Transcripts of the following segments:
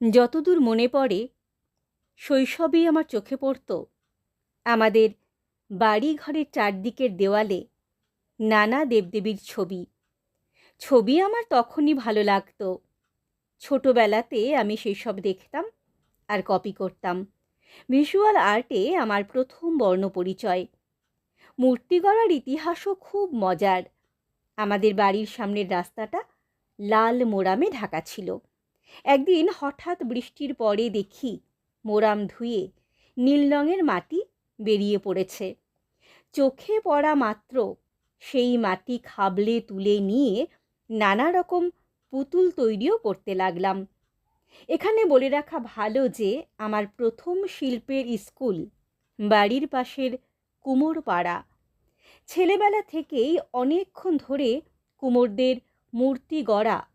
যতদূর মনে পড়ে, শৈশবেই আমার চোখে পড়ত আমাদের বাড়ি ঘরের চারদিকের দেওয়ালে নানা দেবদেবীর ছবি। ছবি আমার তখনই ভালো লাগতো। ছোটোবেলাতে আমি সেই সব দেখতাম আর কপি করতাম। ভিজুয়াল আর্টে আমার প্রথম বর্ণ পরিচয়। মূর্তি গড়ার ইতিহাসও খুব মজার। আমাদের বাড়ির সামনের রাস্তাটা লাল মোরামে ঢাকা ছিল। একদিন হঠাৎ বৃষ্টির পরে দেখি মোরাম ধুয়ে নীল রঙের মাটি বেরিয়ে পড়েছে। চোখে পড়া মাত্র সেই মাটি খাবলে তুলে নিয়ে নানা রকম পুতুল তৈরিও করতে লাগলাম। এখানে বলে রাখা ভালো যে আমার প্রথম শিল্পের স্কুল বাড়ির পাশের কুমোরপাড়া। ছেলেবেলা থেকেই অনেকক্ষণ ধরে কুমোরদের মূর্তি গড়া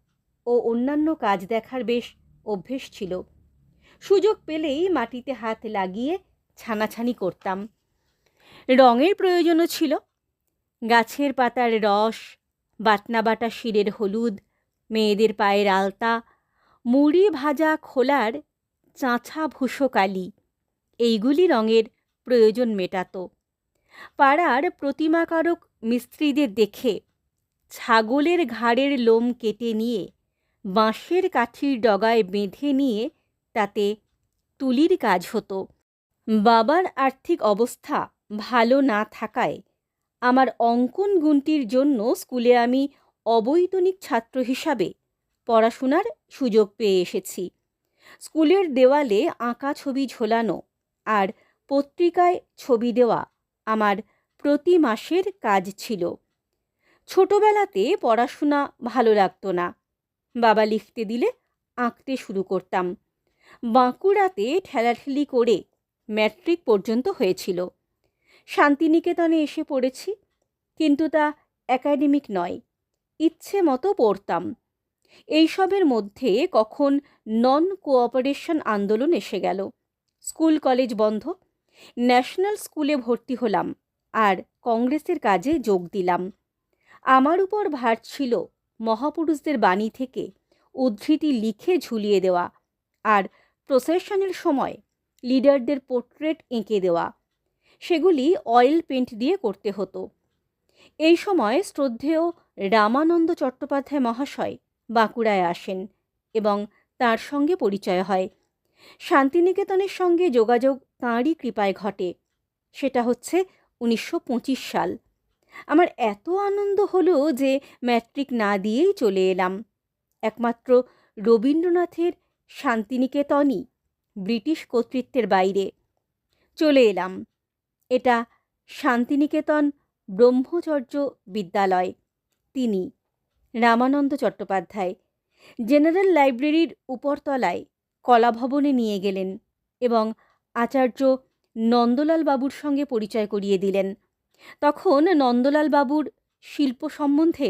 ও অন্যান্য কাজ দেখার বেশ অভ্যেস ছিল। সুযোগ পেলেই মাটিতে হাত লাগিয়ে ছানাছানি করতাম। রঙের প্রয়োজনও ছিল। গাছের পাতার রস বাটনা বাটা শিরের হলুদ, মেয়েদের পায়ের আলতা, মুড়ি ভাজা খোলার চাঁচা ভুষো কালি, এইগুলি রঙের প্রয়োজন মেটাতো। পাড়ার প্রতিমাকারক মিস্ত্রিদের দেখে ছাগলের ঘাড়ের লোম কেটে নিয়ে বাঁশের কাঠির ডগায় বেঁধে নিয়ে তাতে তুলির কাজ হতো। বাবার আর্থিক অবস্থা ভালো না থাকায় আমার অঙ্কন গুণটির জন্য স্কুলে আমি অবৈতনিক ছাত্র হিসাবে পড়াশোনার সুযোগ পেয়ে এসেছি। স্কুলের দেওয়ালে আঁকা ছবি ঝোলানো আর পত্রিকায় ছবি দেওয়া আমার প্রতি মাসের কাজ ছিল। ছোটবেলাতে পড়াশোনা ভালো লাগতো না। বাবা লিখতে দিলে আঁকতে শুরু করতাম। বাঁকুড়াতে ঠেলাঠেলি করে ম্যাট্রিক পর্যন্ত হয়েছিল। শান্তিনিকেতনে এসে পড়েছি, কিন্তু তা একাডেমিক নয়, ইচ্ছে মতো পড়তাম। এইসবের মধ্যে কখন নন কোঅপারেশন আন্দোলন এসে গেল। স্কুল কলেজ বন্ধ ন্যাশনাল স্কুলে ভর্তি হলাম আর কংগ্রেসের কাজে যোগ দিলাম। আমার উপর ভার ছিল মহাপুরুষদের বাণী থেকে উদ্ধৃতি লিখে ঝুলিয়ে দেওয়া আর প্রসেশনের সময় লিডারদের পোর্ট্রেট এঁকে দেওয়া, সেগুলি অয়েল পেন্ট দিয়ে করতে হতো। এই সময় শ্রদ্ধেয় রামানন্দ চট্টোপাধ্যায় মহাশয় বাঁকুড়ায় আসেন এবং তার সঙ্গে পরিচয় হয়। শান্তিনিকেতনের সঙ্গে যোগাযোগ তাঁরই কৃপায় ঘটে, সেটা হচ্ছে উনিশশো পঁচিশ সাল। আমার এত আনন্দ হলো যে ম্যাট্রিক না দিয়েই চলে এলাম। একমাত্র রবীন্দ্রনাথের শান্তিনিকেতনই, ব্রিটিশ কর্তৃত্বের বাইরে। চলে এলাম। এটা শান্তিনিকেতন ব্রহ্মচর্য বিদ্যালয়। তিনি রামানন্দ চট্টোপাধ্যায়, জেনারেল লাইব্রেরির উপরতলায় কলাভবনে নিয়ে গেলেন এবং আচার্য নন্দলাল বাবুর সঙ্গে পরিচয় করিয়ে দিলেন। তখন নন্দলাল বাবুর শিল্প সম্বন্ধে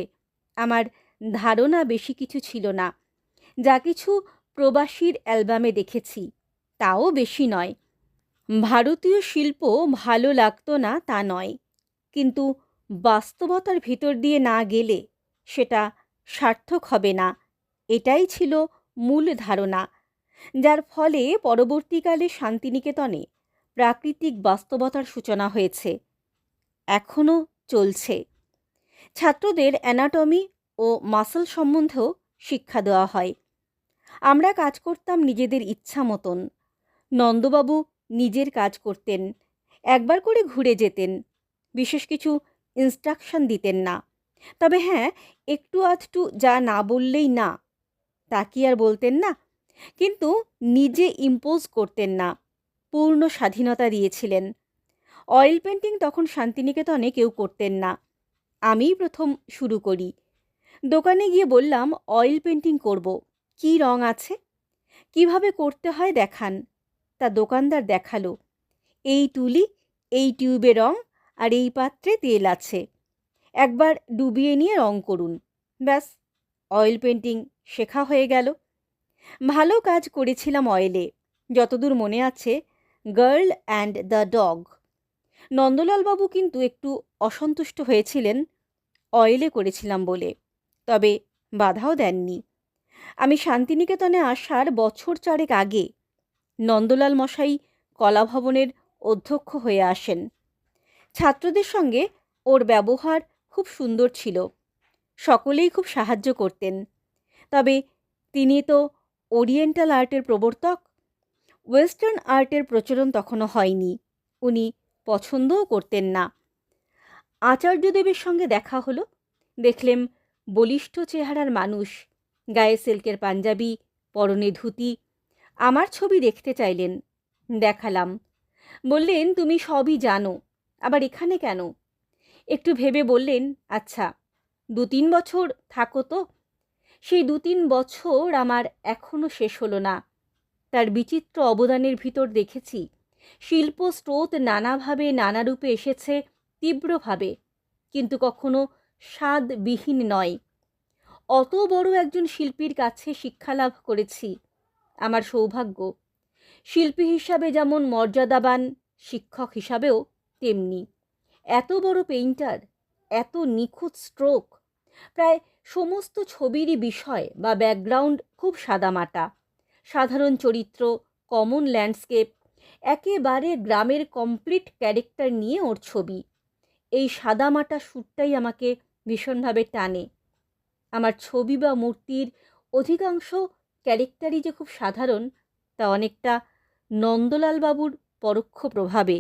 আমার ধারণা বেশি কিছু ছিল না। যা কিছু প্রবাসীর অ্যালবামে দেখেছি, তাও বেশি নয়। ভারতীয় শিল্প ভালো লাগতো না তা নয়, কিন্তু বাস্তবতার ভিতর দিয়ে না গেলে সেটা সার্থক হবে না, এটাই ছিল মূল ধারণা, যার ফলে পরবর্তীকালে শান্তিনিকেতনে প্রাকৃতিক বাস্তবতার সূচনা হয়েছে। এখনও চলছে। ছাত্রদের অ্যানাটমি ও মাসল সম্বন্ধেও শিক্ষা দেওয়া হয়। আমরা কাজ করতাম নিজেদের ইচ্ছা মতন। নন্দবাবু নিজের কাজ করতেন, একবার করে ঘুরে যেতেন, বিশেষ কিছু ইনস্ট্রাকশন দিতেন না। তবে হ্যাঁ একটু আধটু যা না বললেই না, তা কি আর বলতেন না? কিন্তু নিজে ইম্পোজ করতেন না, পূর্ণ স্বাধীনতা দিয়েছিলেন। অয়েল পেন্টিং তখন শান্তিনিকেতনে কেউ করতেন না। আমিই প্রথম শুরু করি। দোকানে গিয়ে বললাম, অয়েল পেন্টিং করব। কি রং আছে? কীভাবে করতে হয় দেখান। তা দোকানদার দেখাল, এই তুলি, এই টিউবে রং আর এই পাত্রে তেল আছে। একবার ডুবিয়ে নিয়ে রং করুন। ব্যাস, অয়েল পেন্টিং শেখা হয়ে গেল। ভালো কাজ করেছিলাম অয়েলে। যতদূর মনে আছে, গার্ল অ্যান্ড দ্য ডগ। নন্দলালবাবু কিন্তু একটু অসন্তুষ্ট হয়েছিলেন। অয়েলে করেছিলাম বলে। তবে বাধাও দেননি। আমি শান্তিনিকেতনে আসার বছর চারেক আগে নন্দলাল মশাই কলাভবনের অধ্যক্ষ হয়ে আসেন। ছাত্রদের সঙ্গে ওর ব্যবহার খুব সুন্দর ছিল। সকলেই খুব সাহায্য করতেন। তবে তিনি তো ওরিয়েন্টাল আর্টের প্রবর্তক, ওয়েস্টার্ন আর্টের প্রচলন তখনও হয়নি। উনি পছন্দও করতেন না। আচার্যদেবের সঙ্গে দেখা হলো। দেখলেম বলিষ্ঠ চেহারার মানুষ, গায়ে সিল্কের পাঞ্জাবি, পরনে ধুতি। আমার ছবি দেখতে চাইলেন, দেখালাম। বললেন, তুমি সবই জানো, আবার এখানে কেন? একটু ভেবে বললেন আচ্ছা দু তিন বছর থাকো তো। সেই দু তিন বছর আমার এখনও শেষ হলো না। তার বিচিত্র অবদানের ভিতর দেখেছি। শিল্প স্রোত নানাভাবে নানা রূপে এসেছে তীব্রভাবে, কিন্তু কখনো স্বাদবিহীন নয়। অত বড় একজন শিল্পীর কাছে শিক্ষালাভ করেছি, আমার সৌভাগ্য। শিল্পী হিসাবে যেমন মর্যাদাবান শিক্ষক হিসাবেও তেমনি। এত বড় পেইন্টার, এত নিখুঁত স্ট্রোক, প্রায় সমস্ত ছবিরই বিষয় বা ব্যাকগ্রাউন্ড খুব সাদামাটা। সাধারণ চরিত্র, কমন ল্যান্ডস্কেপ একেবারে গ্রামের কমপ্লিট ক্যারেক্টার নিয়ে ওর ছবি। এই সাদামাটা সুরটাই আমাকে ভীষণভাবে টানে। আমার ছবি বা মূর্তির অধিকাংশ ক্যারেক্টারই যে খুব সাধারণ, তা অনেকটা নন্দলাল বাবুর পরোক্ষ প্রভাবে।